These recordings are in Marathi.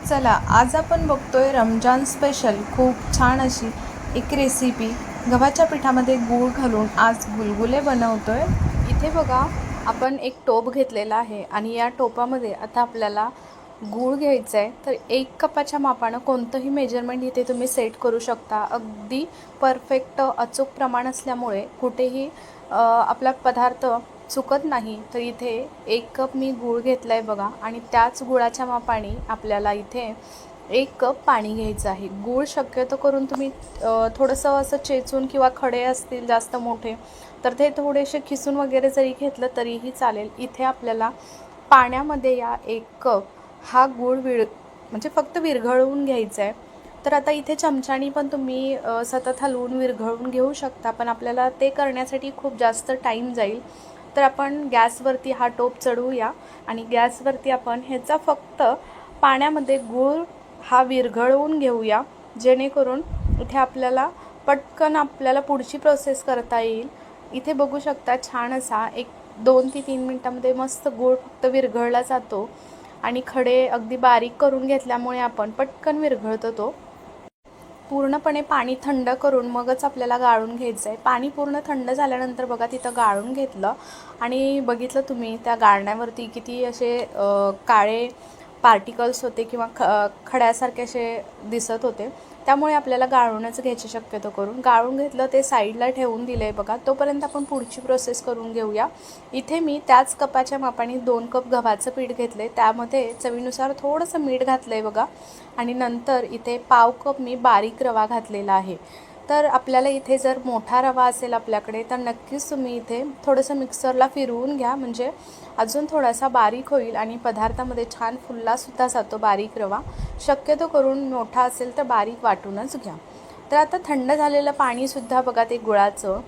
चला आज आपण बघतोय रमजान स्पेशल खूप छान अशी एक रेसिपी गव्हाच्या पिठामध्ये गूळ घालून आज गुलगुले बनवतोय. इथे बघा आपण एक टोप घेतलेला आहे आणि या टोपामध्ये आता आपल्याला गूळ घ्यायचं आहे तर एक कपाच्या मापानं कोणतंही मेजरमेंट इथे तुम्ही सेट करू शकता. अगदी परफेक्ट अचूक प्रमाण असल्यामुळे कुठेही आपला पदार्थ चुकत नाही तर इथे एक कप मी गूळ घेतला आहे बघा आणि त्याच गुळाच्या मापाने आपल्याला इथे एक कप पाणी घ्यायचं आहे. गूळ शक्यतो करून तुम्ही थोडंसं असं चेचून किंवा खडे असतील जास्त मोठे तर ते थोडेसे खिसून वगैरे जरी घेतलं तरीही चालेल. इथे आपल्याला पाण्यामध्ये या एक कप हा गूळ विळ म्हणजे फक्त विरघळवून घ्यायचा आहे तर आता इथे चमच्यानी पण तुम्ही सतत हलवून विरघळून घेऊ शकता पण आपल्याला ते करण्यासाठी खूप जास्त टाईम जाईल. तर आपण गॅसवरती हा टोप चढवूया आणि गॅसवरती आपण ह्याचा फक्त पाण्यामध्ये गूळ हा विरघळवून घेऊया जेणेकरून इथे आपल्याला पटकन आपल्याला पुढची प्रोसेस करता येईल. इथे बघू शकता छान असा एक दोन ते तीन मिनटामध्ये मस्त गूळ फक्त विरघळला जातो आणि खडे अगदी बारीक करून घेतल्यामुळे आपण पटकन विरघळतो तो. पूर्णपणे पाणी थंड करून मगच आपल्याला गाळून घ्यायचं आहे पाणी पूर्ण थंड झाल्यानंतर बघा तिथं गाळून घेतलं आणि बघितलं तुम्ही त्या गाळण्यावरती किती असे काळे पार्टिकल्स होते किंवा ख खड्यासारखे असे दिसत होते. त्यामुळे आपल्याला गाळूनच घ्यायची शक्यतो करून. गाळून घेतलं ते साईडला ठेवून दिलं आहे बघा. तोपर्यंत आपण पुढची प्रोसेस करून घेऊया. इथे मी त्याच कपाच्या मापाने दोन कप गव्हाचं पीठ घेतलं आहे त्यामध्ये चवीनुसार थोडंसं मीठ घातलं आहे बघा. आणि नंतर इथे पाव कप मी बारीक रवा घातलेला आहे. तर आपल्याला इथे जर मोठा रवा असेल आपल्याकडे तर नक्कीच तुम्ही इथे थोडंसं मिक्सरला फिरवून घ्या. म्हणजे अजून थोडासा बारीक होईल आणि पदार्थामध्ये छान फुल्लासुद्धा जातो बारीक रवा. शक्यतो करून मोठा असेल तर बारीक वाटूनच घ्या. तर आता थंड झालेलं पाणीसुद्धा बघा ते गुळाचं.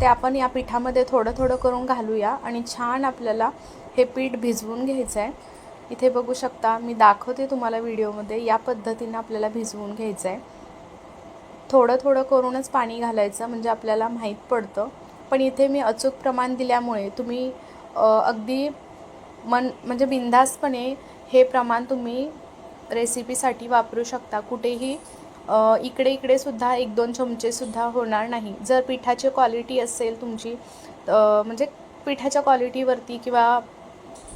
ते आपण या पिठामध्ये थोडं थोडं करून घालूया आणि छान आपल्याला हे पीठ भिजवून घ्यायचं आहे इथे बघू शकता मी दाखवते तुम्हाला व्हिडिओमध्ये या पद्धतीनं आपल्याला भिजवून घ्यायचं आहे थोडं थोडं करूनच पाणी घालायचं म्हणजे आपल्याला माहीत पडतं. पण इथे मी अचूक प्रमाण दिल्यामुळे तुम्ही अगदी मन म्हणजे बिनधास्तपणे हे प्रमाण तुम्ही रेसिपीसाठी वापरू शकता. कुठेही इकडे इकडे सुद्धा एक दोन चमचेसुद्धा होणार नाही. जर पिठाची क्वालिटी असेल तुमची म्हणजे पिठाच्या क्वालिटीवरती किंवा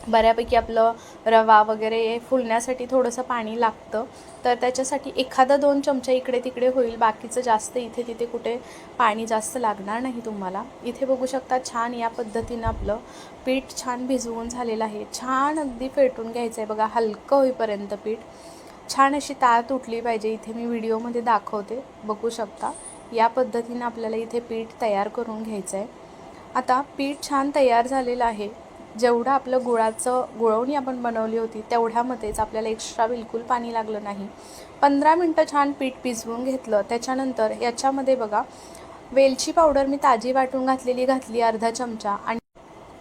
बऱ्यापैकी आपलं रवा वगैरे फुलण्यासाठी थोडंसं पाणी लागतं. तर त्याच्यासाठी एखादा दोन चमचा इकडे तिकडे होईल. बाकीचं जास्त इथे तिथे कुठे पाणी जास्त लागणार नाही तुम्हाला. इथे बघू शकता छान या पद्धतीनं आपलं पीठ छान भिजवून झालेलं आहे. छान अगदी फेटून घ्यायचं आहे बघा. हलकं होईपर्यंत पीठ. छान अशी ताळ तुटली पाहिजे. इथे मी व्हिडिओमध्ये दाखवते. बघू शकता. या पद्धतीनं आपल्याला इथे पीठ तयार करून घ्यायचं आहे आता पीठ छान तयार झालेलं आहे. जेवढं आपलं गुळाचं गुळवणी आपण बनवली होती तेवढ्यामध्येच आपल्याला एक्स्ट्रा बिलकुल पाणी लागलं नाही. पंधरा मिनटं छान पीठ भिजवून घेतलं. त्याच्यानंतर याच्यामध्ये बघा वेलची पावडर मी ताजी वाटून घातलेली घातली अर्धा चमचा. आणि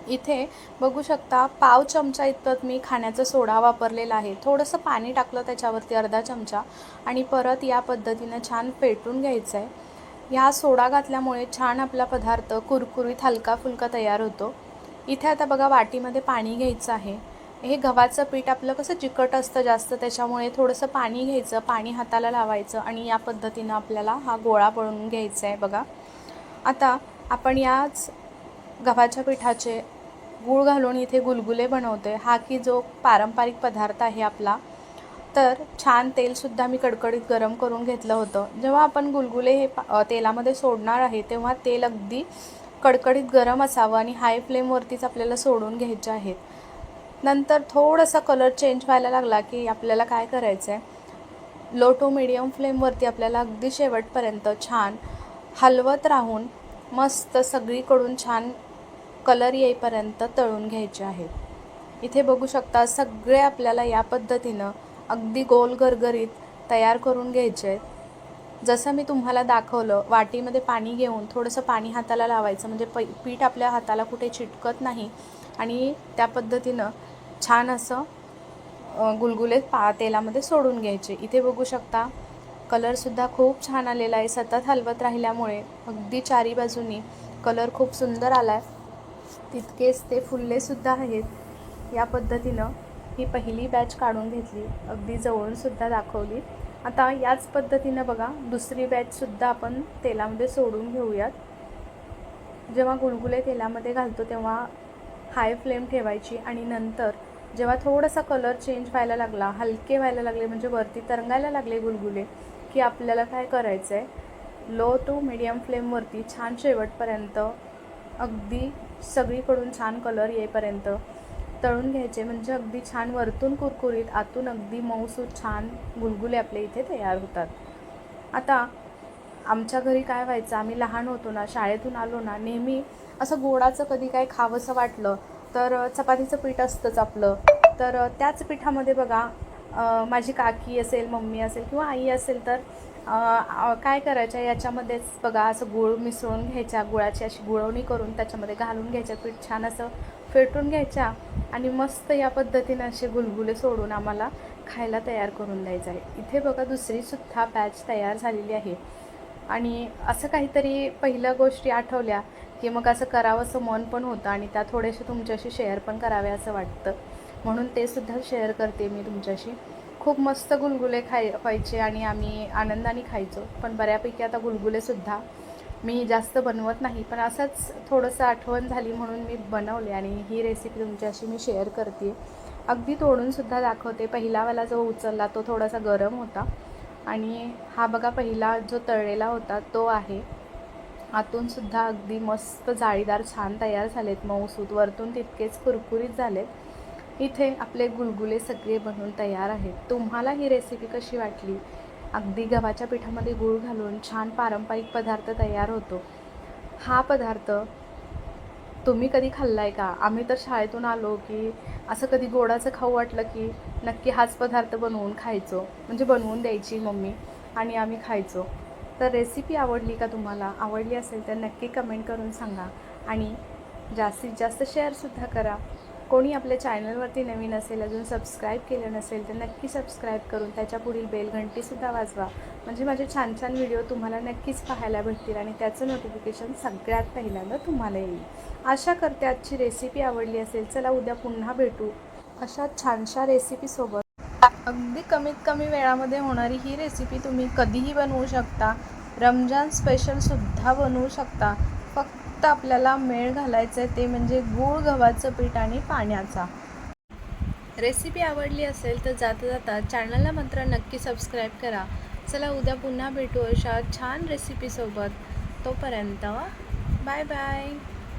इथे बघू शकता पाव चमचा इतपत मी खाण्याचा सोडा वापरलेला आहे. थोडंसं पाणी टाकलं त्याच्यावरती अर्धा चमचा आणि परत या पद्धतीनं छान पेटून घ्यायचं आहे ह्या सोडा घातल्यामुळे छान आपला पदार्थ कुरकुरीत हलका फुलका तयार होतो. इथे आता बघा वाटीमध्ये पाणी घ्यायचं आहे. हे गव्हाचं पीठ आपलं कसं चिकट असतं जास्त त्याच्यामुळे थोडंसं पाणी घ्यायचं पाणी हाताला लावायचं आणि या पद्धतीनं आपल्याला हा गोळा बनवून घ्यायचा आहे बघा. आता आपण याच गव्हाच्या पिठाचे गूळ घालून इथे गुलगुले बनवते. हा की जो पारंपरिक पदार्थ आहे आपला. तर छान तेलसुद्धा मी कडकडीत गरम करून घेतलं होतं. जेव्हा आपण गुलगुले हे तेलामध्ये सोडणार आहे तेव्हा तेल अगदी कडकडीत गरम असावं आणि हाय फ्लेमवरतीच आपल्याला सोडून घ्यायचे आहेत. नंतर थोडासा कलर चेंज व्हायला लागला की आपल्याला काय करायचं आहे लो टू मिडियम फ्लेमवरती आपल्याला अगदी शेवटपर्यंत छान हलवत राहून मस्त सगळीकडून छान कलर येईपर्यंत तळून घ्यायचे आहेत. इथे बघू शकता सगळे आपल्याला या पद्धतीनं अगदी गोल गरगरीत तयार करून घ्यायचे आहेत. जसं मी तुम्हाला दाखवलं वाटीमध्ये पाणी घेऊन थोडंसं पाणी हाताला लावायचं म्हणजे पै पीठ आपल्या हाताला कुठे चिटकत नाही आणि त्या पद्धतीनं छान असं गुलगुलेत गुलगुले पा तेलामध्ये सोडून घ्यायचे. इथे बघू शकता कलरसुद्धा खूप छान आलेला आहे. सतत हलवत राहिल्यामुळे अगदी चारी बाजूनी कलर खूप सुंदर आला आहे तितकेच ते फुललेसुद्धा आहेत. या पद्धतीनं ही पहिली बॅच काढून घेतली. अगदी जवळूनसुद्धा दाखवली. आता याच पद्धतीनं बघा दुसरी बॅचसुद्धा आपण तेलामध्ये सोडून घेऊयात. जेव्हा गुलगुले तेलामध्ये घालतो तेव्हा हाय फ्लेम ठेवायची आणि नंतर जेव्हा थोडासा कलर चेंज व्हायला लागला हलके व्हायला लागले म्हणजे वरती तरंगायला लागले गुलगुले की आपल्याला काय करायचं आहे लो टू मिडियम फ्लेमवरती छान शेवटपर्यंत अगदी सगळीकडून छान कलर येईपर्यंत तळून घ्यायचे म्हणजे अगदी छान वरतून कुरकुरीत आतून अगदी मऊसूत छान गुलगुले आपल्या इथे तयार होतात. आता आमच्या घरी काय व्हायचं आम्ही लहान होतो ना शाळेतून आलो ना नेहमी असं गोडाचं कधी काय खावंसं वाटलं तर चपातीचं पीठ असतंच आपलं. तर त्याच पिठामध्ये बघा माझी काकी असेल मम्मी असेल किंवा आई असेल तर काय करायच्या याच्यामध्येच बघा असं गुळ मिसळून घ्यायच्या गुळाची अशी गुळवणी करून त्याच्यामध्ये घालून घ्यायच्या पीठ छान असं फेटून घ्यायच्या आणि मस्त या पद्धतीनं असे गुलगुले सोडून आम्हाला खायला तयार करून द्यायचं आहे. इथे बघा दुसरीसुद्धा बॅच तयार झालेली आहे. आणि असं काहीतरी पहिल्या गोष्टी आठवल्या की मग असं करावंसं मन पण होतं आणि त्या थोडेसे तुमच्याशी शेअर पण करावे असं वाटतं. म्हणून ते सुद्धा शेअर करते मी तुमच्याशी. खूप मस्त गुलगुले खाय व्हायचे आणि आम्ही आनंदाने खायचो. पण बऱ्यापैकी आता गुलगुलेसुद्धा मी जास्त बनवत नाही पण असंच थोडंसं आठवण झाली म्हणून मी बनवले आणि ही रेसिपी तुमच्याशी मी शेअर करते. अगदी तोडूनसुद्धा दाखवते. पहिलावाला जो उचलला तो थोडासा गरम होता आणि हा बघा पहिला जो तळलेला होता तो आहे. आतूनसुद्धा अगदी मस्त जाळीदार छान तयार झालेत मऊसूत वरतून तितकेच कुरकुरीत झालेत. इथे आपले गुलगुले सगळे बनवून तयार आहेत. तुम्हाला ही रेसिपी कशी वाटली? अगदी गव्हाच्या पिठामध्ये गूळ घालून छान पारंपरिक पदार्थ तयार होतो. हा पदार्थ तुम्ही कधी खाल्ला आहे का? आम्ही तर शाळेतून आलो की असं कधी गोडाचं खाऊ वाटलं की नक्की हाच पदार्थ बनवून खायचो. म्हणजे बनवून द्यायची मम्मी आणि आम्ही खायचो. तर रेसिपी आवडली का तुम्हाला? आवडली असेल तर नक्की कमेंट करून सांगा आणि जास्तीत जास्त शेअरसुद्धा करा. कोणी आपल्या चॅनलवरती नवीन असेल अजून सबस्क्राईब केलं नसेल तर नक्की सबस्क्राईब करून त्याच्या पुढील बेल घंटीसुद्धा वाजवा. म्हणजे माझे छान छान व्हिडिओ तुम्हाला नक्कीच पाहायला भेटतील आणि त्याचं नोटिफिकेशन सगळ्यात पहिल्यांदा तुम्हाला येईल. आशा करते आजची रेसिपी आवडली असेल चला उद्या पुन्हा भेटू. अशा छानशा रेसिपीसोबत अगदी कमीत कमी वेळामध्ये होणारी ही रेसिपी तुम्ही कधीही बनवू शकता. रमजान स्पेशलसुद्धा बनवू शकता. फक्त फक्त आपल्याला मेळ घालायचं आहे ते म्हणजे गूळ गव्हाचं पीठ आणि पाण्याचा. रेसिपी आवडली असेल तर जाता जाता चॅनलला मात्र नक्की सबस्क्राईब करा. चला उद्या पुन्हा भेटू अशा छान रेसिपीसोबत तोपर्यंत बाय बाय.